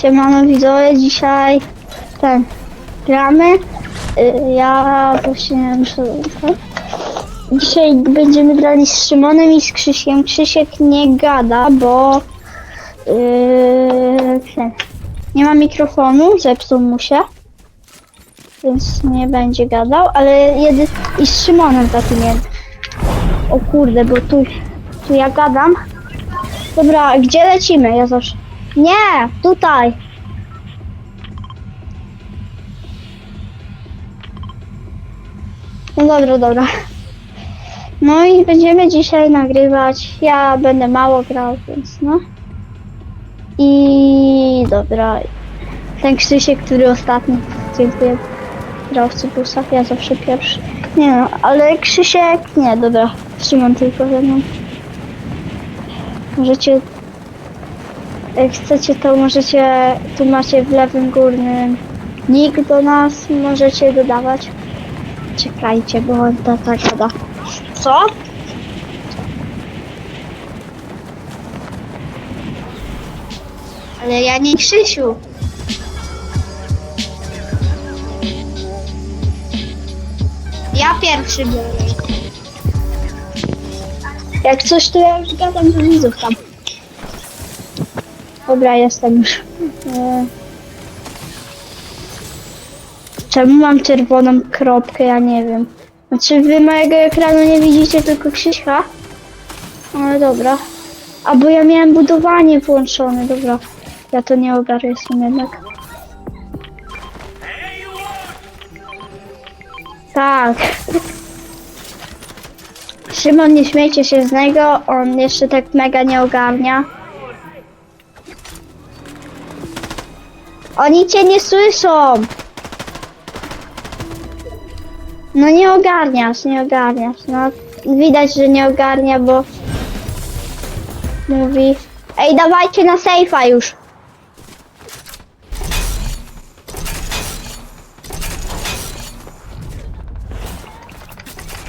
Siemano widzowie, dzisiaj ten, gramy. Y, Ja właśnie muszę... tak? Dzisiaj będziemy grali z Szymonem i z Krzysiem. Krzysiek nie gada, bo yy, nie ma mikrofonu, zepsuł mu się. Więc nie będzie gadał, ale jedy i z Szymonem takim jest. O kurde, bo tu, tu ja gadam. Dobra, gdzie lecimy? Ja zawsze. Nie, tutaj. No dobra, dobra. No i będziemy dzisiaj nagrywać. Ja będę mało grał, więc no. I dobra. Ten Krzysiek, który ostatni, dziękuję. Grał w Cybusa, ja zawsze pierwszy. Nie no, ale Krzysiek, nie, dobra. Szymon tylko ze mną. Możecie jak chcecie, to możecie, tu macie w lewym górnym nick do nas, możecie dodawać. Czekajcie, bo on ta tak gada. Co? Ale ja nie Krzysiu. Ja pierwszy biorę. Jak coś, to ja już gadam do widzów tam. Dobra, jestem już. Czemu mam czerwoną kropkę? Ja nie wiem. Znaczy wy mojego ekranu nie widzicie, tylko Krzyśka? Ale dobra. A bo ja miałem budowanie włączone, dobra. Ja to nie ogarnię jestem jednak. Tak. Szymon, nie śmiejcie się z niego, on jeszcze tak mega nie ogarnia. Oni cię nie słyszą! No nie ogarniasz, nie ogarniasz. No widać, że nie ogarnia, bo mówi. Ej, dawajcie na sejfa już.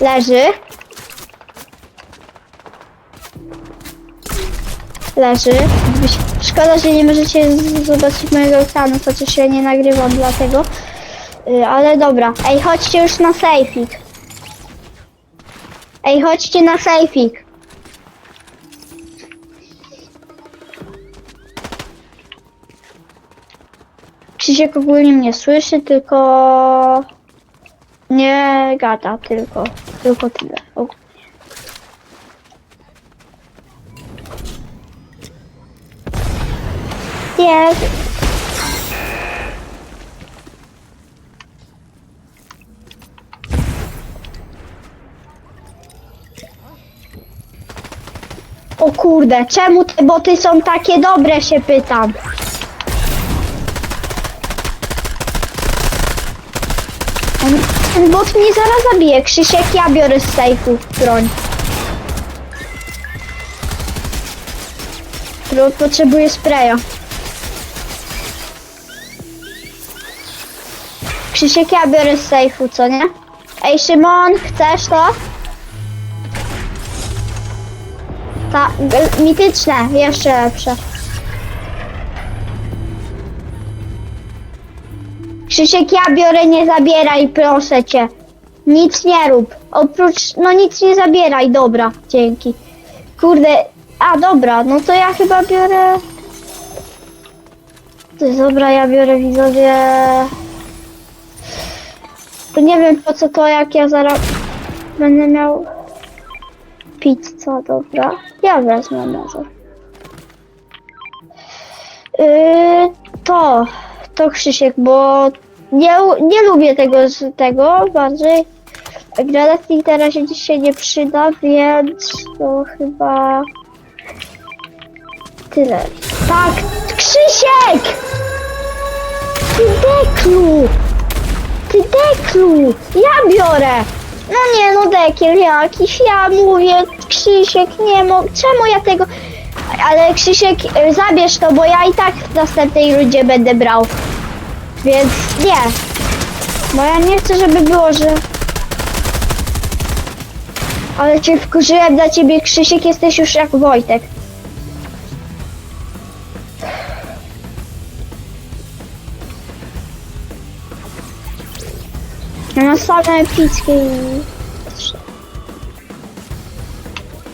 Leży. Leży. Szkoda, że nie możecie zobaczyć mojego ekranu, chociaż ja nie nagrywam dlatego. Y, ale dobra. Ej, chodźcie już na sejfik. Ej, chodźcie na sejfik. Krzysiek ogólnie mnie słyszy, tylko nie gada, tylko, tylko tyle. Jest. O kurde, czemu te boty są takie dobre, się pytam. Ten- bot mnie zaraz zabije. Krzysiek, ja biorę z sejfu broń. Potrzebuję spraya. Krzysiek, ja biorę z sejfu, co nie? Ej, Szymon, chcesz to? Ta, mityczne, jeszcze lepsze. Krzysiek, ja biorę, nie zabieraj, proszę cię. Nic nie rób. Oprócz, no nic nie zabieraj, dobra, dzięki. Kurde, a dobra, no to ja chyba biorę... To jest dobra, ja biorę widzowie... To nie wiem po co to, jak ja zaraz będę miał pizza, dobra. Ja wezmę może. Yy, to, to Krzysiek, bo nie, nie lubię tego z tego bardziej. Granatnik teraz się dzisiaj nie przyda, więc to chyba tyle. Tak, Krzysiek! Ty deklu! Deklu! Ja biorę! No nie, no dekiel jakiś, ja mówię, Krzysiek, nie mo... Czemu ja tego... Ale Krzysiek, y, zabierz to, bo ja i tak w następnej rundzie będę brał. Więc nie. Bo ja nie chcę, żeby było, że... Ale cię wkurzyłem dla ciebie, Krzysiek, jesteś już jak Wojtek. Same epickie.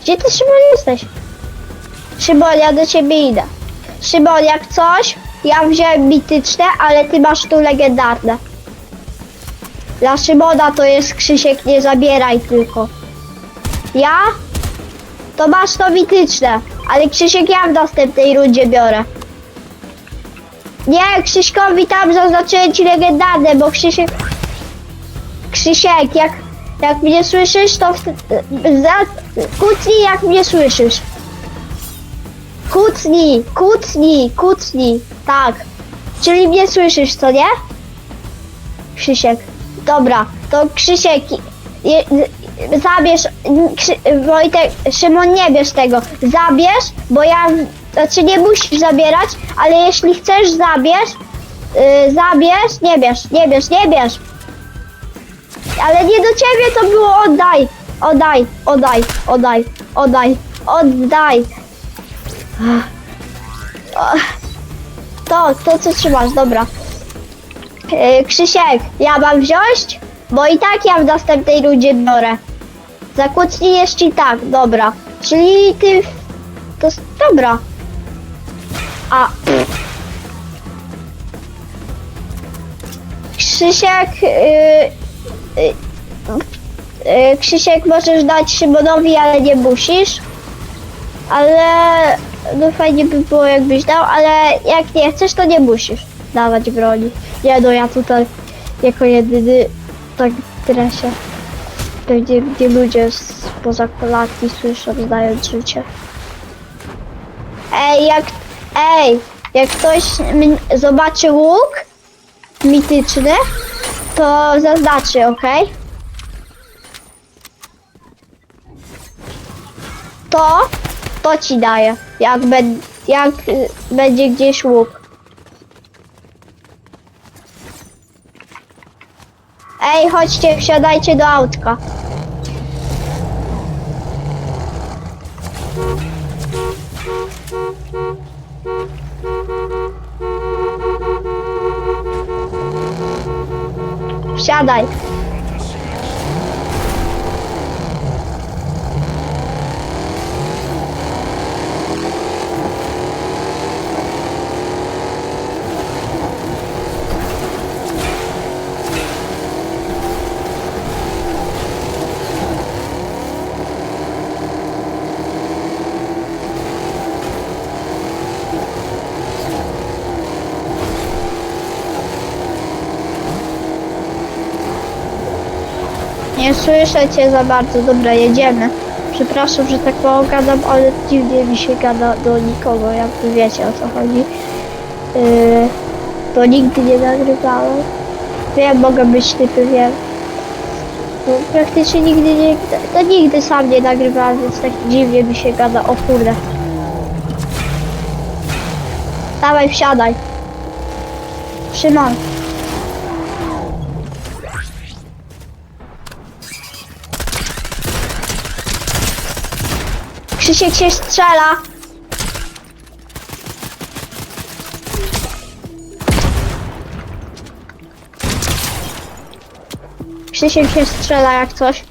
Gdzie ty, Szymon, jesteś? Szymon, ja do ciebie idę. Szymon, jak coś, ja wziąłem mityczne, ale ty masz tu legendarne. Dla Szymona to jest Krzysiek, nie zabieraj tylko. Ja? To masz to mityczne, ale Krzysiek ja w następnej rundzie biorę. Nie, Krzyśkowi tam zaznaczyłem ci legendarne, bo Krzysiek... Krzysiek, jak, jak mnie słyszysz, to kucnij jak mnie słyszysz. Kucnij, kucnij, kucnij, tak. Czyli mnie słyszysz, co nie? Krzysiek. Dobra, to Krzysiek, je, zabierz, Krzy, Wojtek, Szymon nie bierz tego, zabierz, bo ja, znaczy nie musisz zabierać, ale jeśli chcesz zabierz, yy, zabierz, nie bierz, nie bierz, nie bierz. Ale nie do ciebie to było oddaj, oddaj, oddaj, oddaj, oddaj, oddaj. To, to co trzymasz, dobra. Yy, Krzysiek, ja mam wziąć? Bo i tak ja w następnej rundzie biorę. Zakłócnijesz ci tak, dobra. Czyli ty... To dobra. A... Krzysiek... Yy, yy, yy, Krzysiek możesz dać Szymonowi, ale nie musisz. Ale... No fajnie by było jakbyś dał, ale jak nie chcesz, to nie musisz dawać broni. Nie no, ja tutaj jako jedyny tak dresie. Gdzie, gdzie ludzie spoza kolacji słyszą, zdając życie. Ej, jak... Ej, jak ktoś zobaczy łuk mityczny, to zaznaczy, ok? To, to ci daję, jak, ben, jak y, będzie gdzieś łuk. Ej, chodźcie, wsiadajcie do autka. Tchau, dai. Słyszę cię za bardzo. Dobra, jedziemy. Przepraszam, że tak mało gadam, ale dziwnie mi się gada do nikogo, jak wy wiecie o co chodzi. Yy, to nigdy nie nagrywałem. Wiem, mogę być typy, wiem. No, praktycznie nigdy nie... To nigdy sam nie nagrywałem, więc tak dziwnie mi się gada. O kurde. Dawaj, wsiadaj. Szymon. Krzysiek się strzela. Krzysiek się strzela jak coś.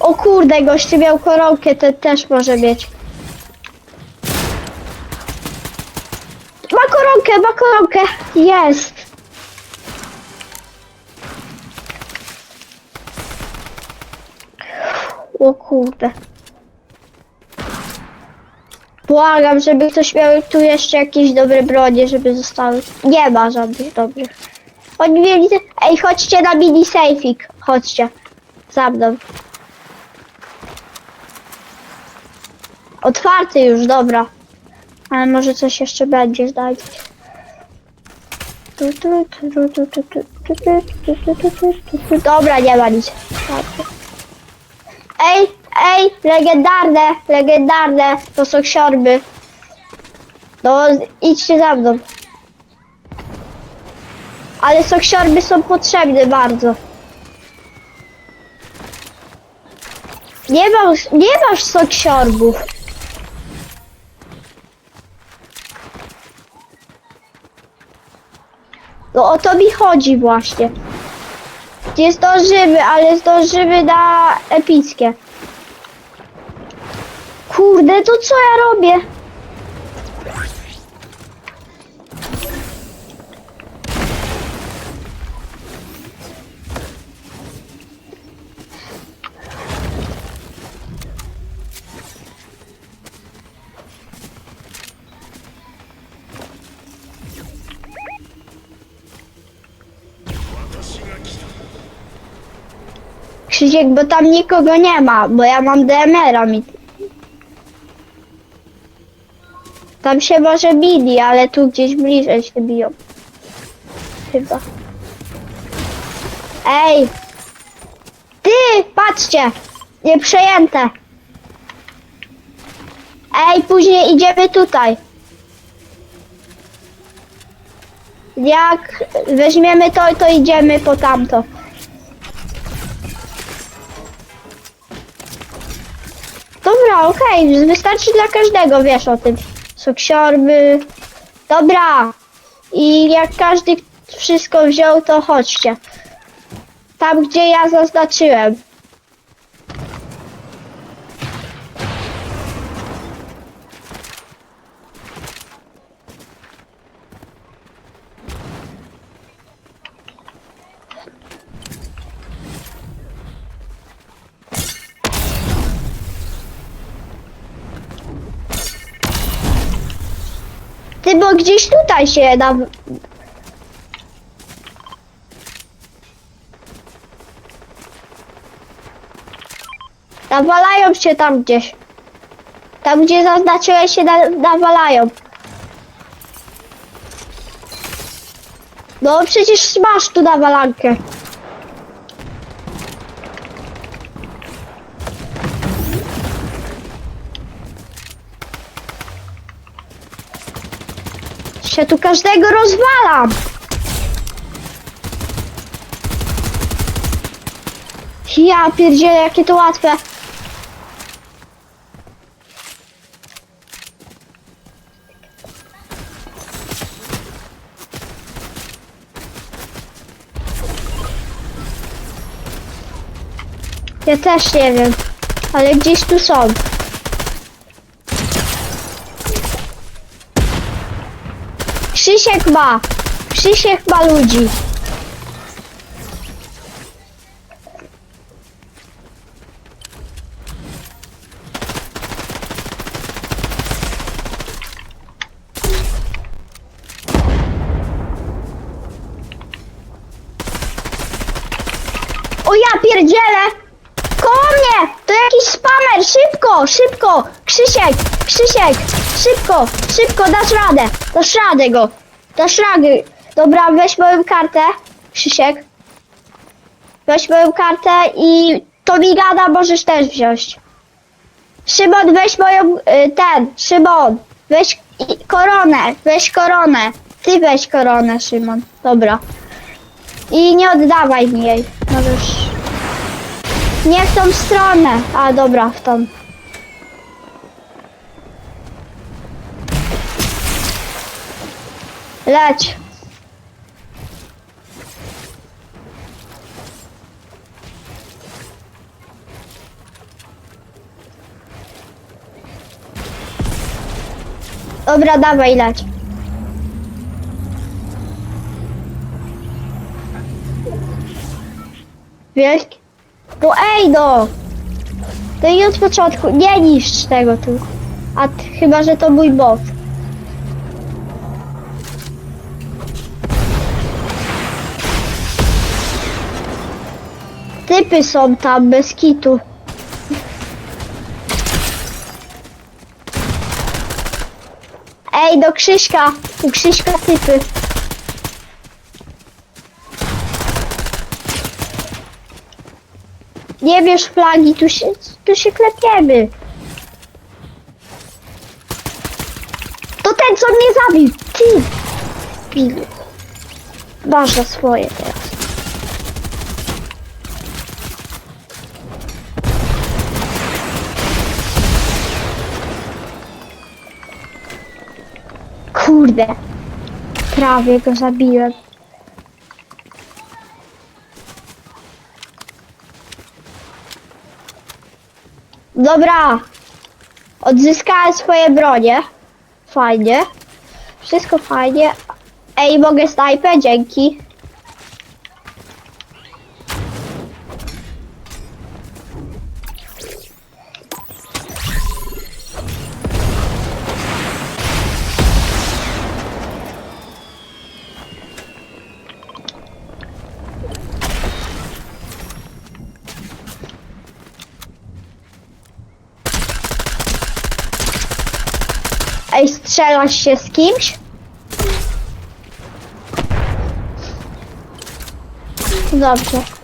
O kurde, goście miał koronkę, to też może mieć. Ma koronkę, ma koronkę. Jest. O kurde. Błagam, żeby ktoś miał tu jeszcze jakieś dobre bronie, żeby zostały. Nie ma żadnych dobrych. Oni mieli... Ej, chodźcie na mini sejfik. Chodźcie. Za mną. Otwarty już, dobra. Ale może coś jeszcze będzie znajdzie. Dobra, nie ma nic. Dobra. Ej, ej, legendarne, legendarne, to są ksiorby. No, idźcie za mną. Ale soksiorby są potrzebne bardzo. Nie mam, nie masz soksiorbów. No o to mi chodzi właśnie. Nie zdążymy, ale zdążymy na epickie. Kurde, to co ja robię? Krzysiek, bo tam nikogo nie ma, bo ja mam DMR-a mi. Tam się może bili, ale tu gdzieś bliżej się biją. Chyba. Ej! Ty, patrzcie! Nie przejęte. Ej, później idziemy tutaj. Jak weźmiemy to, to idziemy po tamto. Dobra, okej, wystarczy dla każdego, wiesz o tym. Soksiorby. Dobra. I jak każdy wszystko wziął, to chodźcie. Tam, gdzie ja zaznaczyłem. Ty, bo gdzieś tutaj się da... Nawalają się tam gdzieś. Tam, gdzie zaznaczyłeś się, na, nawalają. No przecież masz tu nawalankę. Się tu każdego rozwalam. Ja pierdzielę, jakie to łatwe. Ja też nie wiem, ale gdzieś tu są. Krzysiek ma! Krzysiek ma ludzi! O ja pierdzielę! Koło mnie! To jakiś spamer! Szybko! Szybko! Krzysiek! Krzysiek! Szybko! Szybko! Dasz radę! Dasz radę go! Dasz radę! Dobra, weź moją kartę. Krzysiek. Weź moją kartę i to mi gada możesz też wziąć. Szymon, weź moją... y, ten, Szymon. Weź koronę. Weź koronę. Ty weź koronę, Szymon. Dobra. I nie oddawaj mi jej. Możesz... Nie w tą stronę. A dobra, w tą. Leć. Dobra, dawaj, leć. Wielki. No ej no! To i od początku, nie niszcz tego tu. A chyba, że to mój bot. Typy są tam, bez kitu. Ej, do Krzyśka, u Krzyśka typy. Nie bierz flagi, tu się, tu się klepiemy. To ten, co mnie zabił. Ty, pilu. Masz za swoje teraz. Kurde. Prawie go zabiłem. Dobra. Odzyskałem swoje bronie. Fajnie. Wszystko fajnie. Ej, mogę snajpę? Dzięki. Ej, strzelasz się z kimś? Dobrze.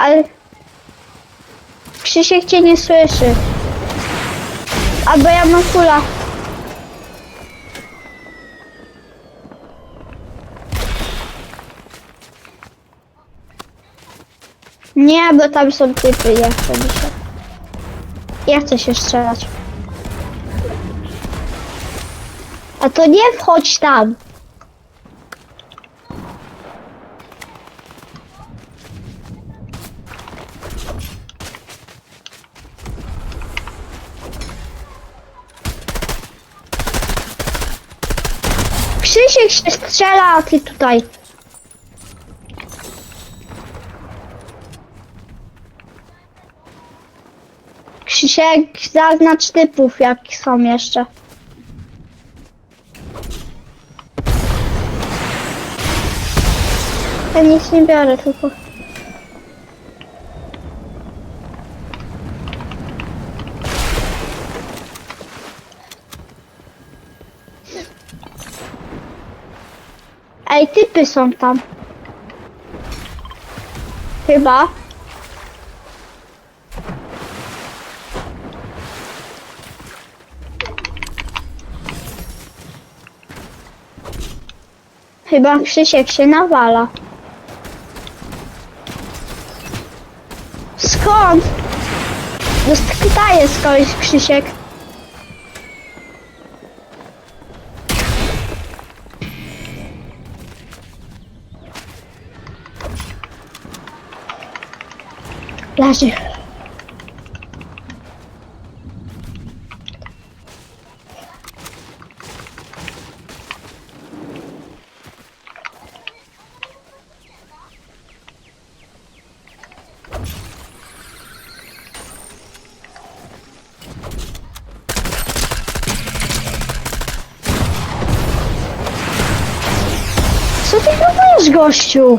Ale Krzysiek cię nie słyszy. Albo ja mam kula. Nie, bo tam są typy, ja chcę się. Ja chcę się strzelać. A to nie wchodź tam. Krzysiek się strzela, a ty tutaj. Krzysiek, zaznacz typów, jak są jeszcze. Ja nic nie biorę, tylko... Typy są tam. Chyba. Chyba Krzysiek się nawala. Skąd? Dostaję skądś Krzysiek. Leży. Co ty próbujesz, gościu?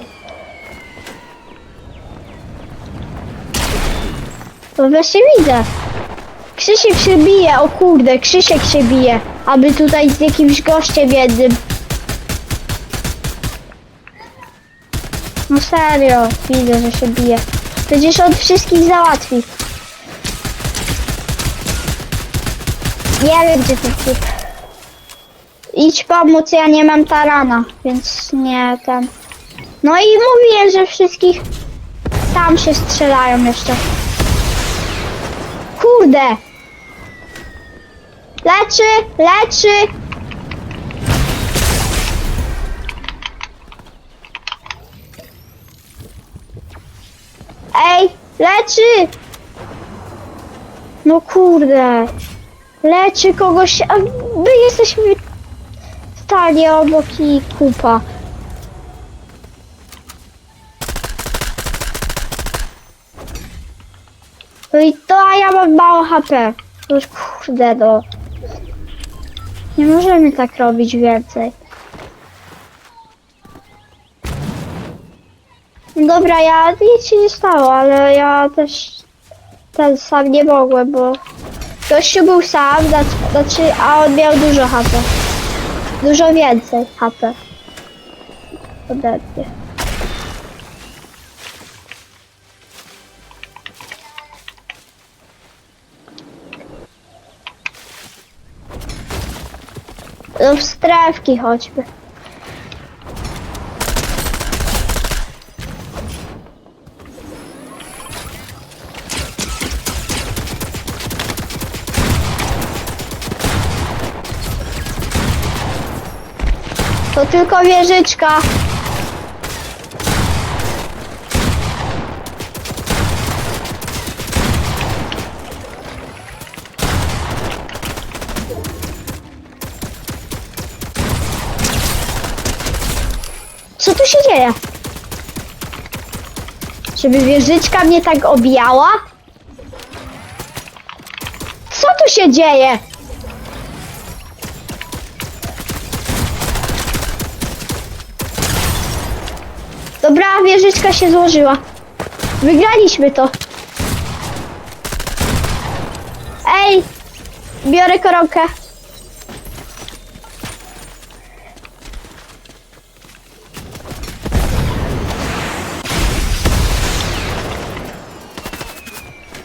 No właśnie widzę. Krzysiek się bije, o kurde, Krzysiek się bije. Aby tutaj z jakimś gościem jednym. No serio, widzę, że się bije. Przecież on wszystkich załatwi. Nie wiem, gdzie ten typ. Idź pomóc, ja nie mam tarana, więc nie ten. No i mówiłem, że wszystkich tam się strzelają jeszcze. Kurde! Leczy, leczy! Ej, leczy! No kurde. Leczy kogoś, a my jesteśmy stali obok i kupa. No i to, a ja mam mało HP. Już kurde no. Nie możemy tak robić więcej. No Dobra, ja nic się nie stało, ale ja też ten sam nie mogłem, bo gościu był sam, znac- znaczy, a on miał dużo HP. Dużo więcej HP. Ode mnie. No w strefki chodźmy. To tylko wieżyczka. Dzieje? Żeby wieżyczka mnie tak obijała? Co tu się dzieje? Dobra, wieżyczka się złożyła. Wygraliśmy to. Ej, biorę koronkę.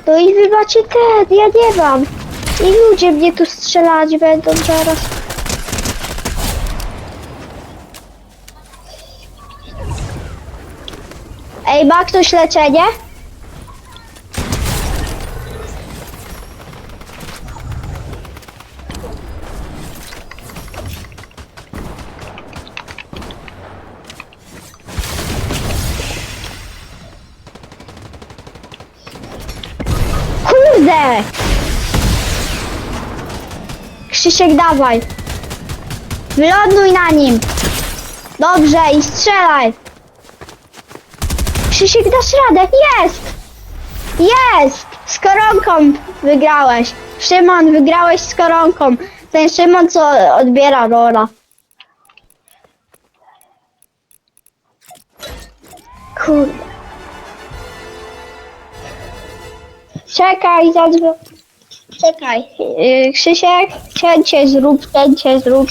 No i wy macie ten, ja nie mam. I ludzie mnie tu strzelać będą zaraz. Ej, ma ktoś leczenie? Kurde! Krzysiek, dawaj. Wyląduj na nim. Dobrze, i strzelaj. Krzysiek, dasz radę. Jest! Jest! Z koronką wygrałeś. Szymon, wygrałeś z koronką. Ten Szymon, co odbiera rola. Kurde. Czekaj, zadzwoń. Czekaj. Yy, Krzysiek, cięcie zrób, cięcie zrób.